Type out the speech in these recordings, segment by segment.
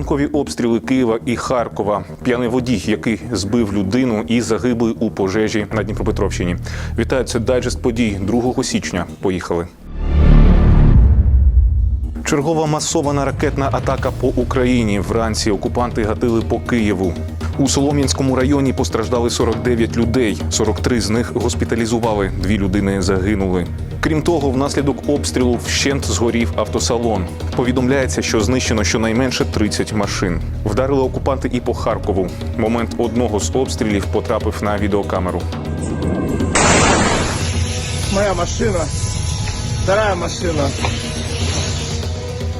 Ранкові обстріли Києва і Харкова. П'яний водій, який збив людину і загиблий у пожежі на Дніпропетровщині. Вітаю, це дайджест подій 2 січня. Поїхали. Чергова масована ракетна атака по Україні. Вранці окупанти гатили по Києву. У Солом'янському районі постраждали 49 людей. 43 з них госпіталізували. Дві людини загинули. Крім того, внаслідок обстрілу вщент згорів автосалон. Повідомляється, що знищено щонайменше 30 машин. Вдарили окупанти і по Харкову. Момент одного з обстрілів потрапив на відеокамеру. Моя машина. Вторая машина.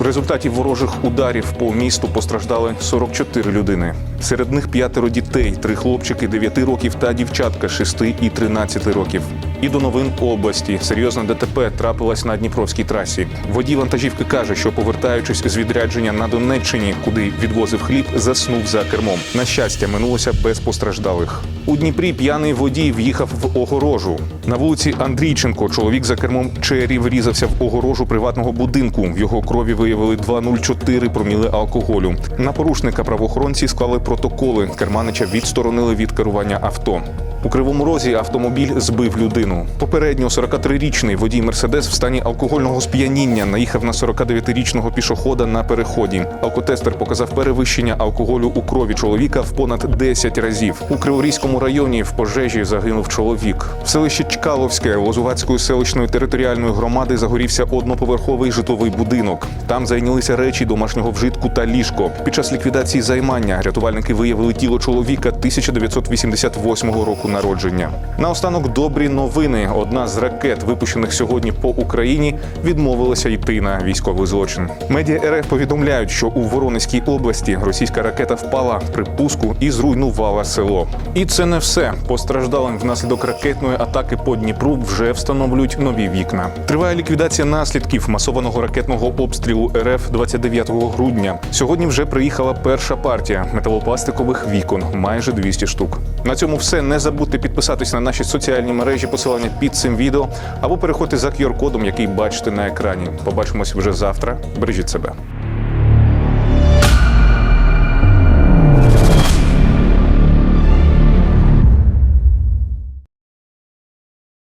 В результаті ворожих ударів по місту постраждали 44 людини. Серед них п'ятеро дітей, три хлопчики 9 років та дівчатка 6 і 13 років. І до новин області серйозна ДТП трапилась на Дніпровській трасі. Водій вантажівки каже, що повертаючись з відрядження на Донеччині, куди відвозив хліб, заснув за кермом. На щастя, минулося без постраждалих. У Дніпрі п'яний водій в'їхав в огорожу. На вулиці Андрійченко чоловік за кермом Чері врізався в огорожу приватного будинку. В його крові виявили 2,04 проміли алкоголю. На порушника правоохоронці склали протоколи. Керманича відсторонили від керування авто. У кривому розі автомобіль збив людину. Попередньо 43-річний водій Мерседес в стані алкогольного сп'яніння наїхав на 49-річного пішохода на переході. Алкотестер показав перевищення алкоголю у крові чоловіка в понад 10 разів. У Криворізькому районі в пожежі загинув чоловік. В селищі Чкаловське Лозувацької селищної територіальної громади загорівся одноповерховий житловий будинок. Там зайнялися речі домашнього вжитку та ліжко. Під час ліквідації займання рятувальники виявили тіло чоловіка 1988 року народження. Наостанок добрі новини. Одна з ракет, випущених сьогодні по Україні, відмовилася йти на військовий злочин. Медіа РФ повідомляють, що у Воронезькій області російська ракета впала при пуску і зруйнувала село. І це не все. Постраждалим внаслідок ракетної атаки по Дніпру вже встановлюють нові вікна. Триває ліквідація наслідків масованого ракетного обстрілу РФ 29 грудня. Сьогодні вже приїхала перша партія металопластикових вікон, майже 200 штук. На цьому все. Не забудьте підписатись на наші соціальні мережі, посилання під цим відео або переходьте за QR-кодом, який бачите на екрані. Побачимось вже завтра. Бережіть себе.